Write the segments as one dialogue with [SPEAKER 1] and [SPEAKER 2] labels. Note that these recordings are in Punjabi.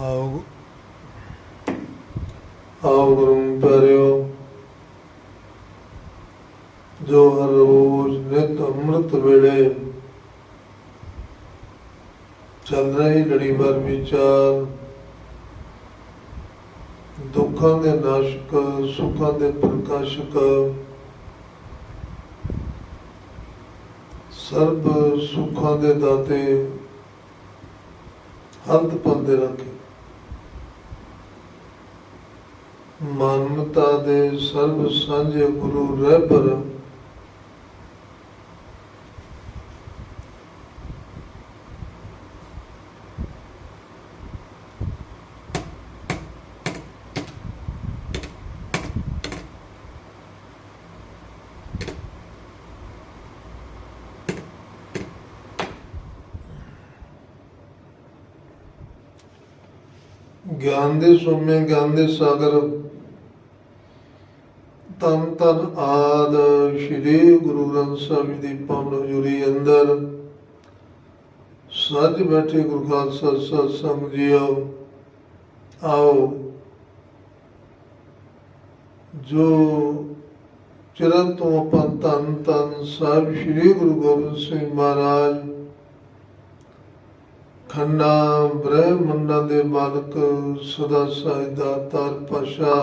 [SPEAKER 1] ਆਓ ਆਓ ਗੁਰੂ ਪਿਆਰਿਓ, ਜੋ ਹਰ ਰੋਜ਼ ਨਿਤ ਅੰਮ੍ਰਿਤ ਵੇਲੇ ਚੱਲ ਰਹੀ ਲੜੀ ਲੜੀਵਾਰ ਵਿਚਾਰ, ਦੁੱਖਾਂ ਦੇ ਨਾਸ਼ਕ, ਸੁੱਖਾਂ ਦੇ ਪ੍ਰਕਾਸ਼ਕ, ਸਰਬ ਸੁੱਖਾਂ ਦੇ ਦਾਤੇ ਹੰਦ ਪੰਦੇ ਰੱਖੇ। ਮਾਨਵਤਾ ਦੇ ਸਰਬ ਸਾਂਝੇ ਗੁਰੂ ਰਹਿਬਰ ਗਿਆਨ ਦੇ ਸੋਮੇ ਗਿਆਨ ਦੇ ਸਾਗਰ ਤਨ ਤਨ ਆਦ ਸ਼੍ਰੀ ਗੁਰੂ ਗ੍ਰੰਥ ਸਾਹਿਬ ਦੀ ਪਵਨ ਹਜ਼ੂਰੀ ਅੰਦਰ। ਸੱਜ ਬੈਠੇ ਗੁਰੂ ਖਾਲਸਾ ਸਤ ਸੰਗ ਜੀਓ, ਆਓ। ਜੋ ਚਰਨ ਤੋਂ ਆਪਾਂ ਤਨ ਤਨ ਸਾਹਿਬ ਸ਼੍ਰੀ ਗੁਰੂ ਗੋਬਿੰਦ ਸਿੰਘ ਮਹਾਰਾਜ, ਖੰਡਾ ਬ੍ਰਹਮੰਡਾਂ ਦੇ ਮਾਲਕ, ਸਦਾ ਸਾਹਿਬ ਦਾ ਤਾਰ ਪਾਸ਼ਾ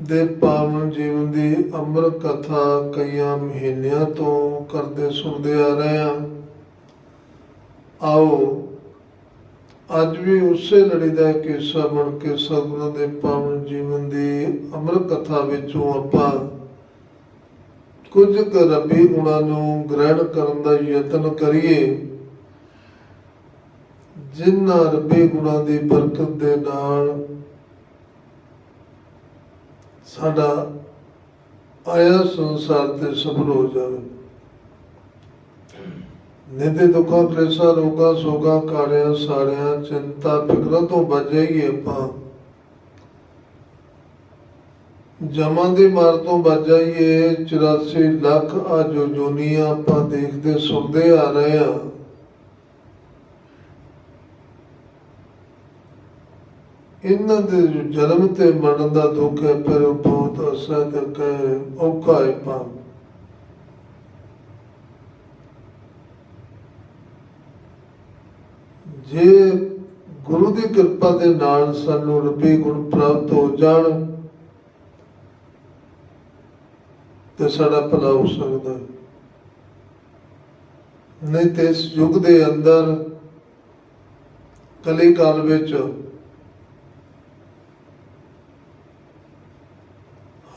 [SPEAKER 1] ਦੇ ਪਾਵਨ ਜੀਵਨ ਦੀ ਅੰਮ੍ਰਿਤ ਕਥਾ ਕਈਆਂ ਮਹੀਨਿਆਂ ਤੋਂ ਕਰਦੇ ਸੁਣਦੇ ਆ ਰਹੇ ਹਾਂ। ਆਓ, ਅੱਜ ਵੀ ਉਸੇ ਲੜੀ ਦਾ ਕਿੱਸਾ ਬਣ ਕੇ ਸਤਿਗੁਰਾਂ ਦੇ ਪਾਵਨ ਜੀਵਨ ਦੀ ਅੰਮ੍ਰਿਤ ਕਥਾ ਵਿੱਚੋਂ ਆਪਾਂ ਕੁਝ ਕੁ ਰੱਬੀ ਗੁਣਾਂ ਨੂੰ ਗ੍ਰਹਿਣ ਕਰਨ ਦਾ ਯਤਨ ਕਰੀਏ, ਜਿਨ੍ਹਾਂ ਰੱਬੀ ਗੁਣਾਂ ਦੀ ਬਰਕਤ ਦੇ ਨਾਲ ਸਾਡਾ ਆਇਆ ਸੰਸਾਰ ਤੇ ਸਫਲ ਹੋ ਜਾਵੇ। ਨਿਤੇ ਦੁੱਖਾਂ ਕਲੇਸ਼ਾਂ ਰੋਗਾਂ, ਸੋਗਾਂ ਕਾੜਿਆਂ ਸਾੜਿਆਂ ਚਿੰਤਾ, ਫਿਕਰਾਂ ਤੋਂ ਬਚ ਜਾਈਏ ਆਪਾਂ। ਜਮਾਂ ਦੀ ਮਾਰ ਤੋਂ ਬਚ ਜਾਈਏ 84 ਲੱਖ ਆ ਜੋ ਜੋਨੀਆਂ ਆਪਾਂ ਦੇਖਦੇ, ਸੁਣਦੇ ਆ ਰਹੇ ਆ ਇਹਨਾਂ ਦੇ ਜਨਮ ਤੇ ਮਰਨ ਦਾ ਦੁੱਖ ਹੈ, ਪਰ ਉਹ ਬਹੁਤ ਅਸਹਿਤ ਹੈ ਔਖਾ ਹੈ ਪਾ ਜੇ ਗੁਰੂ ਦੀ ਕਿਰਪਾ ਦੇ ਨਾਲ ਸਾਨੂੰ ਰੱਬੀ ਗੁਣ ਪ੍ਰਾਪਤ ਹੋ ਜਾਣ, ਤੇ ਸਾਡਾ ਭਲਾ ਹੋ ਸਕਦਾ ਨਹੀਂ ਤੇ ਇਸ ਯੁੱਗ ਦੇ ਅੰਦਰ ਕਲੀ ਕਾਲ ਵਿੱਚ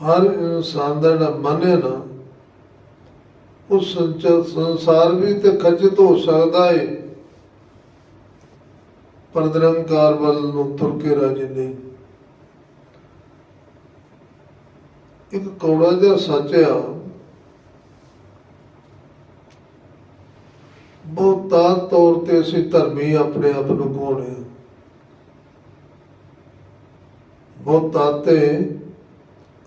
[SPEAKER 1] ਹਰ ਇਨਸਾਨ ਦਾ ਜਿਹੜਾ ਮਨ ਹੈ ਨਾ, ਉਹ ਸੰਚਲ ਸੰਸਾਰ ਵੀ ਤੇ ਖਚਿਤ ਹੋ ਸਕਦਾ ਹੈ ਪਰ ਨਿਰੰਕਾਰ ਵੱਲ ਨੂੰ ਤੁਰ ਕੇ ਰਾਜੀ ਨਹੀਂ। ਇੱਕ ਕੌੜਾ ਜਿਹਾ ਸੱਚ ਆ, ਬਹੁਤਾ ਤੌਰ ਤੇ ਅਸੀਂ ਧਰਮੀ ਆਪਣੇ ਆਪ ਨੂੰ ਕਹਾਉਂਦੇ ਹਾਂ? ਬਹੁਤਾ ਤੇ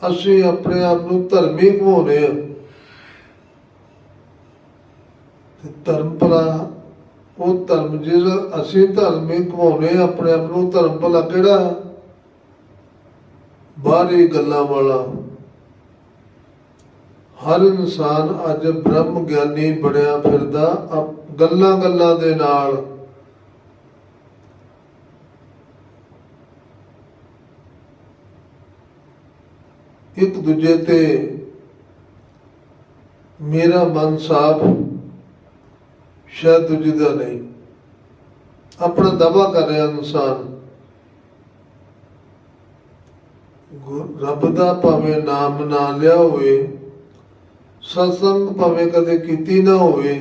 [SPEAKER 1] ਅਸੀਂ ਆਪਣੇ ਆਪ ਨੂੰ ਧਰਮੀ ਕਹਾਉਂਦੇ ਹਾਂ। ਤੇ ਧਰਮ ਭਲਾ, ਉਹ ਧਰਮ ਜਿਹੜਾ ਅਸੀਂ ਧਰਮੀ ਕਹਾਉਂਦੇ ਹਾਂ, ਆਪਣੇ ਆਪ ਨੂੰ ਧਰਮ ਭਲਾ ਕਿਹੜਾ? ਬਾਹਰੀ ਗੱਲਾਂ ਵਾਲਾ। ਹਰ ਇਨਸਾਨ ਅੱਜ ਬ੍ਰਹਮ ਗਿਆਨੀ ਬਣਿਆ ਫਿਰਦਾ ਗੱਲਾਂ ਗੱਲਾਂ ਦੇ ਨਾਲ। ਇੱਕ ਦੂਜੇ ਤੇ ਮੇਰਾ ਮਨ ਸਾਫ਼, ਸ਼ਾਇਦ ਦੂਜੇ ਦਾ ਨਹੀਂ। ਆਪਣਾ ਦਵਾ ਕਰ ਰਿਹਾ ਇਨਸਾਨ। ਰੱਬ ਦਾ ਭਾਵੇਂ ਨਾਮ ਨਾ ਲਿਆ ਹੋਵੇ, ਸਤਸੰਗ ਭਾਵੇਂ ਕਦੇ ਕੀਤੀ ਨਾ ਹੋਵੇ,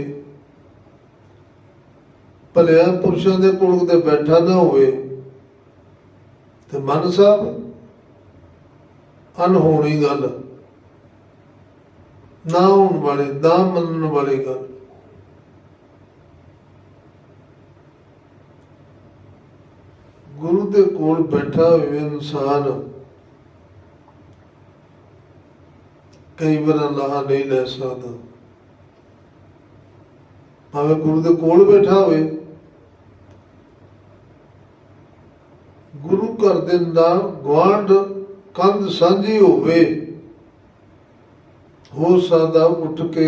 [SPEAKER 1] ਭਲਿਆ ਪੁਰਸ਼ਾਂ ਦੇ ਕੋਲ ਤੇ ਬੈਠਾ ਨਾ ਹੋਵੇ, ਤੇ ਮਨ ਸਾਹਿਬ ਅਨਹੋਣੀ ਗੱਲ। ਨਾ ਹੋਣ ਵਾਲੇ, ਨਾ ਮੰਨਣ ਵਾਲੀ ਗੱਲ। ਗੁਰੂ ਦੇ ਕੋਲ ਬੈਠਾ ਹੋਵੇ ਇਨਸਾਨ, ਕਈ ਵਾਰ ਲਾਹਾ ਨਹੀਂ ਲੈ ਸਕਦਾ। ਭਾਵੇਂ ਗੁਰੂ ਦੇ ਕੋਲ ਬੈਠਾ ਹੋਵੇ, ਗੁਰੂ ਘਰ ਦੇ ਦਾ ਗਵਾਂਢ ਕੰਧ ਸਾਂਝੀ ਹੋਵੇ, ਹੋ ਸਕਦਾ ਉੱਠ ਕੇ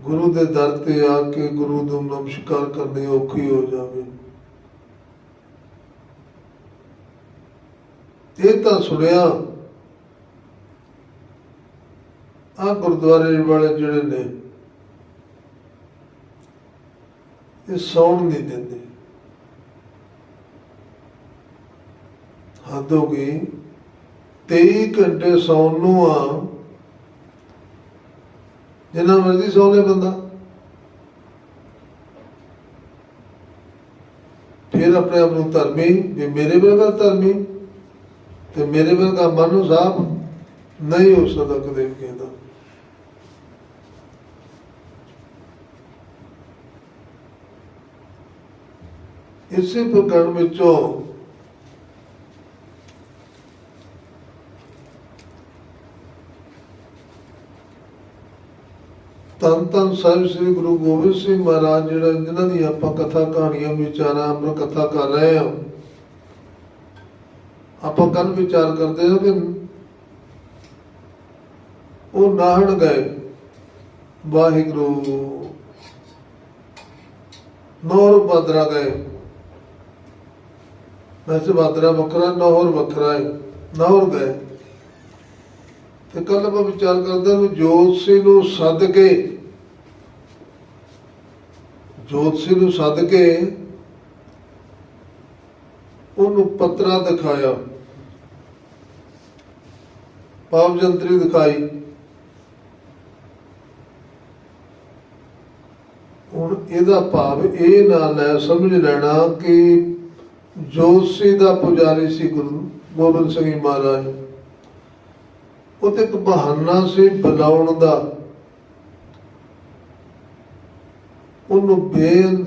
[SPEAKER 1] ਗੁਰੂ ਦੇ ਦਰ ਤੇ ਆ ਕੇ ਗੁਰੂ ਨੂੰ ਨਮਸਕਾਰ ਕਰਨੀ ਔਖੀ ਹੋ ਜਾਵੇ। ਇਹ ਤਾਂ ਸੁਣਿਆ ਆ ਗੁਰਦੁਆਰੇ ਵਾਲੇ ਜਿਹੜੇ ਨੇ, ਇਹ ਸੌਣ ਨਹੀਂ ਦਿੰਦੇ। ਹੱਦ ਹੋ ਗਈ 23 ਘੰਟੇ ਸੌਣ ਨੂੰ ਆ। ਜਿੰਨਾ ਮਰਜ਼ੀ ਸੌ ਲੈ ਬੰਦਾ। ਫਿਰ ਆਪਣੇ ਆਪ ਨੂੰ ਧਰਮੀ, ਵੀ ਮੇਰੇ ਵਰਗਾ ਧਰਮੀ ਤੇ ਮੇਰੇ ਵਰਗਾ ਮਨੁ ਸਾਹਿਬ ਨਹੀਂ ਹੋ ਸਕਦਾ ਕਦੇ ਵੀ ਕਹਿੰਦਾ। ਇਸੇ ਪ੍ਰਕਾਰ ਵਿੱਚੋਂ ਤਨ ਤਨ ਸਾਹਿਬ ਸ੍ਰੀ ਗੁਰੂ ਗੋਬਿੰਦ ਸਿੰਘ ਮਹਾਰਾਜ, ਜਿਹੜਾ ਜਿਨ੍ਹਾਂ ਦੀ ਆਪਾਂ ਕਥਾ ਕਹਾਣੀਆਂ, ਵਿਚਾਰਾਂ ਅੰਮ੍ਰਿਤ ਕਥਾ ਕਰ ਰਹੇ ਹਾਂ। ਆਪਾਂ ਕੱਲ ਵਿਚਾਰ ਕਰਦੇ ਹਾਂ ਕਿ ਉਹ ਨਾਹਣ ਗਏ। ਵਾਹਿਗੁਰੂ। ਨੌਰ ਬਾਦਰਾ ਗਏ। ਵੈਸੇ ਬਾਦਰਾ ਵੱਖਰਾ, ਨੌਰ ਵੱਖਰਾ ਹੈ। ਨੌਰ ਗਏ। ਤੇ ਕੱਲ ਆਪਾਂ ਵਿਚਾਰ ਕਰਦੇ ਹਾਂ ਵੀ ਜੋਤ ਸਿੰਘ ਨੂੰ ਸੱਦ ਕੇ, ਜੋਤ ਸਿੰਘ ਨੂੰ ਸੱਦ ਕੇ ਉਹਨੂੰ ਪੱਤਰਾ ਦਿਖਾਇਆ। ਪਾਪ ਜੰਤਰੀ ਦਿਖਾਈ। ਹੁਣ ਇਹਦਾ ਭਾਵ ਇਹ ਨਾ ਲੈ ਸਮਝ ਲੈਣਾ ਕਿ ਜੋਤਸ਼ੀ ਦਾ ਪੁਜਾਰੀ ਸੀ ਗੁਰੂ ਗੋਬਿੰਦ ਸਿੰਘ ਜੀ ਮਹਾਰਾਜ। ਉਹ ਤੇ ਇੱਕ ਬਹਾਨਾ ਸੀ ਬੁਲਾਉਣ ਦਾ। ਉਹਨੂੰ ਬੇਨ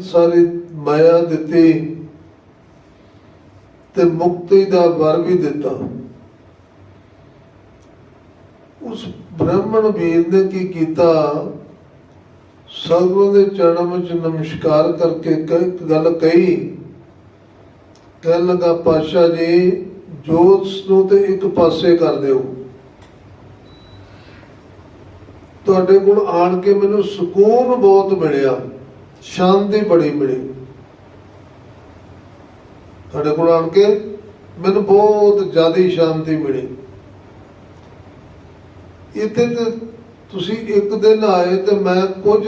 [SPEAKER 1] ਮਾਇਆ ਦਿੱਤੀ ਤੇ ਮੁਕਤੀ ਦਾ ਵਰ ਵੀ ਦਿੱਤਾ। ਉਸ ਬ੍ਰਾਹਮਣ ਵੀਰ ਨੇ ਕੀ ਕੀਤਾ? ਸਤਿਗੁਰੂ ਦੇ ਚਰਨਾਂ ਵਿੱਚ ਨਮਸਕਾਰ ਕਰਕੇ ਇੱਕ ਗੱਲ ਕਹੀ। ਕਹਿਣ ਲੱਗਾ ਪਾਸ਼ਾ ਜੀ ਜੋਤ ਨੂੰ ਤੇ ਇੱਕ ਪਾਸੇ ਕਰ ਦਿਓ। ਤੁਹਾਡੇ ਕੋਲ ਆਣ ਕੇ ਮੈਨੂੰ ਸਕੂਨ ਬਹੁਤ ਮਿਲਿਆ, ਸ਼ਾਂਤੀ ਬੜੀ ਮਿਲੀ। ਤੁਹਾਡੇ ਕੋਲ ਆਣ ਕੇ ਮੈਨੂੰ ਬਹੁਤ ਜ਼ਿਆਦਾ ਸ਼ਾਂਤੀ ਮਿਲੀ। ਇੱਥੇ ਤੇ ਤੁਸੀਂ ਇੱਕ ਦਿਨ ਆਏ ਤੇ ਮੈਂ ਕੁਝ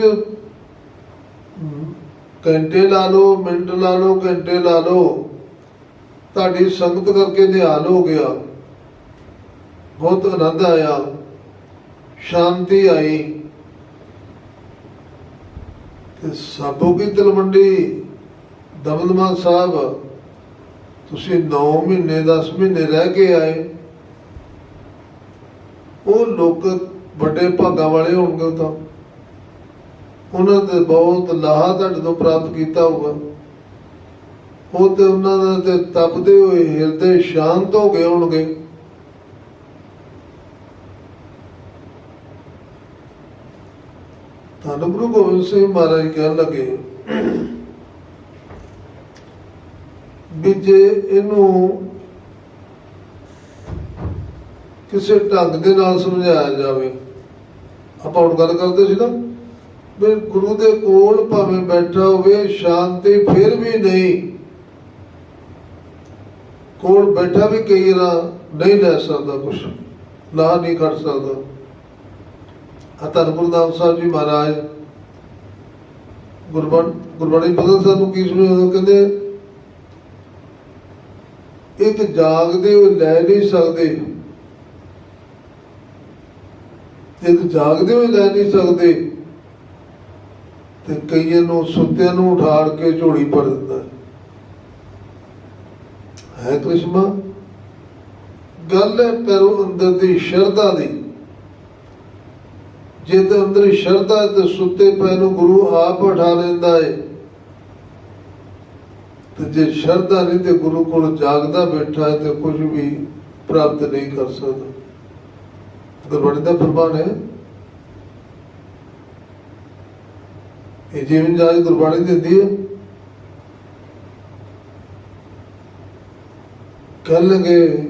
[SPEAKER 1] ਘੰਟੇ ਲਾ ਲਓ, ਮਿੰਟ ਲਾ ਲਓ, ਘੰਟੇ ਲਾ ਲਓ, ਤੁਹਾਡੀ ਸੰਗਤ ਕਰਕੇ ਨਿਹਾਲ ਹੋ ਗਿਆ। ਬਹੁਤ ਆਨੰਦ ਆਇਆ। ਸ਼ਾਂਤੀ ਆਈ ਤੇ ਸਾਬੋ ਕੀ ਤਲਵੰਡੀ, ਦਮਦਮਾ ਸਾਹਿਬ, ਤੁਸੀਂ 9 ਮਹੀਨੇ 10 ਮਹੀਨੇ ਰਹਿ ਕੇ ਆਏ। ਉਹ ਲੋਕ ਵੱਡੇ ਭਾਗਾਂ ਵਾਲੇ ਹੋਣਗੇ ਉਹ ਤਾਂ। ਉਹਨਾਂ ਦੇ ਬਹੁਤ ਲਾਹਾ ਤੁਹਾਡੇ ਤੋਂ ਪ੍ਰਾਪਤ ਕੀਤਾ ਹੋਊਗਾ। ਉਹ ਤੇ ਉਹਨਾਂ ਦੇ ਤੇ ਤਪਦੇ ਹੋਏ ਹਿਰਦੇ ਸ਼ਾਂਤ ਹੋ ਗਏ ਹੋਣਗੇ। ਧੰਨ ਗੁਰੂ ਗੋਬਿੰਦ ਸਿੰਘ ਮਹਾਰਾਜ ਕਹਿਣ ਲੱਗੇ, ਵੀ ਜੇ ਇਹਨੂੰ ਕਿਸੇ ਢੰਗ ਦੇ ਨਾਲ ਸਮਝਾਇਆ ਜਾਵੇ, ਆਪਾਂ ਹੁਣ ਗੱਲ ਕਰਦੇ ਸੀ ਨਾ, ਵੀ ਗੁਰੂ ਦੇ ਕੋਲ ਭਾਵੇਂ ਬੈਠਾ ਹੋਵੇ, ਸ਼ਾਂਤੀ ਫਿਰ ਵੀ ਨਹੀਂ। ਕੋਲ ਬੈਠਾ ਵੀ ਕਈ ਨਾ ਨਹੀਂ ਲੈ ਸਕਦਾ ਕੁਛ, ਨਾ ਨਹੀਂ ਕਰ ਸਕਦਾ। ਆ ਧੰਨ ਗੁਰਦਾਸ ਸਾਹਿਬ ਜੀ ਮਹਾਰਾਜ, ਗੁਰਬਣ, ਗੁਰਬਾਣੀ ਬਦਲ ਸਾਨੂੰ ਕੀ ਸੁਣਿਆ ਕਹਿੰਦੇ, ਇੱਕ ਜਾਗਦੇ ਹੋਏ ਲੈ ਨਹੀਂ ਸਕਦੇ। ਇੱਕ ਜਾਗਦੇ ਹੋਏ ਲੈ ਨਹੀਂ ਸਕਦੇ। ਤੇ ਕਈਆਂ ਨੂੰ ਸੁੱਤਿਆਂ ਨੂੰ ਉਠਾੜ ਕੇ ਝੋਲੀ ਭਰ ਦਿੰਦਾ ਹੈ। ਹੈ ਕ੍ਰਿਸ਼ਮਾ? ਗੱਲ ਹੈ ਪੈਰੋਂ ਅੰਦਰ ਦੀ ਸ਼ਰਧਾ ਦੀ। ਜੇ ਤੇ ਅੰਦਰ ਸ਼ਰਧਾ ਤੇ ਸੁੱਤੇ ਪੈ ਨੂੰ ਗੁਰੂ ਆਪ ਉਠਾ ਲੈਂਦਾ ਹੈ ਤੇ ਜੇ ਸ਼ਰਧਾ ਨਹੀਂ ਤੇ ਗੁਰੂ ਕੋਲ ਜਾਗਦਾ ਬੈਠਾ ਤੇ ਕੁਝ ਵੀ ਪ੍ਰਾਪਤ ਨਹੀਂ ਕਰ ਸਕਦਾ। ਗੁਰਬਾਣੀ ਦਾ ਫਰਮਾਨ ਹੈ। ਇਹ ਜੀਵਨ ਜਾਚ ਗੁਰਬਾਣੀ ਦਿੰਦੀ ਹੈ। ਕਹਿਣਗੇ